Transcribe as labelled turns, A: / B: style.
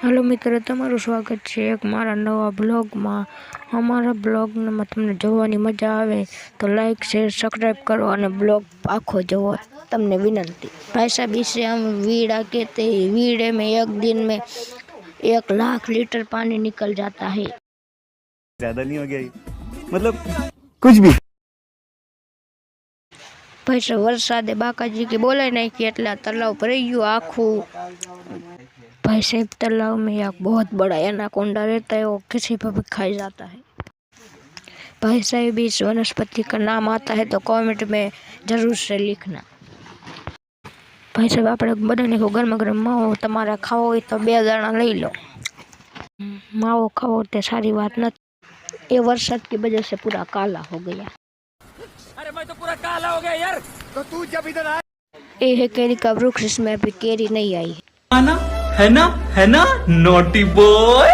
A: Hello મિત્રો તમારું સ્વાગત છે એક મારા નવા બ્લોગમાં અમારા બ્લોગમાં તમને જોવાની મજા આવે તો લાઈક શેર સબસ્ક્રાઈબ કરો અને બ્લોગ આખો જોવો તમને विनंती भाई साहब इसे हम वीड़ा कहते हैं वीड़े में एक दिन में एक लाख लीटर पानी निकल जाता है
B: ज्यादा नहीं हो गया ये? मतलब कुछ भी
A: ભાઈ સાહેબ વરસાદે બાકાજી કે બોલે નહીં कि એટલે આ તલાવ ભરાઈ ગયું આખું भाई साहब तालाब में एक बहुत बड़ा एनाकोंडा रहता है वो किसी पर भी खाई जाता है भाई साहब इस वनस्पति का नाम आता है तो कमेंट में जरूर से लिखना ભાઈ સાહેબ આપણે બધાને કહો ગરમા ગરમ માવો તમારે ખાવો હોય તો બે દાણા લઈ લો માવો ખાવો તે સારી વાત નથી એ વરસાદ की वजह से पूरा काला हो गया यार।
B: तो तू जब इधर आ
A: ये है केरी का वृक्ष इसमें अभी केरी नहीं आई। है
C: है ना? है ना? है ना? Naughty boy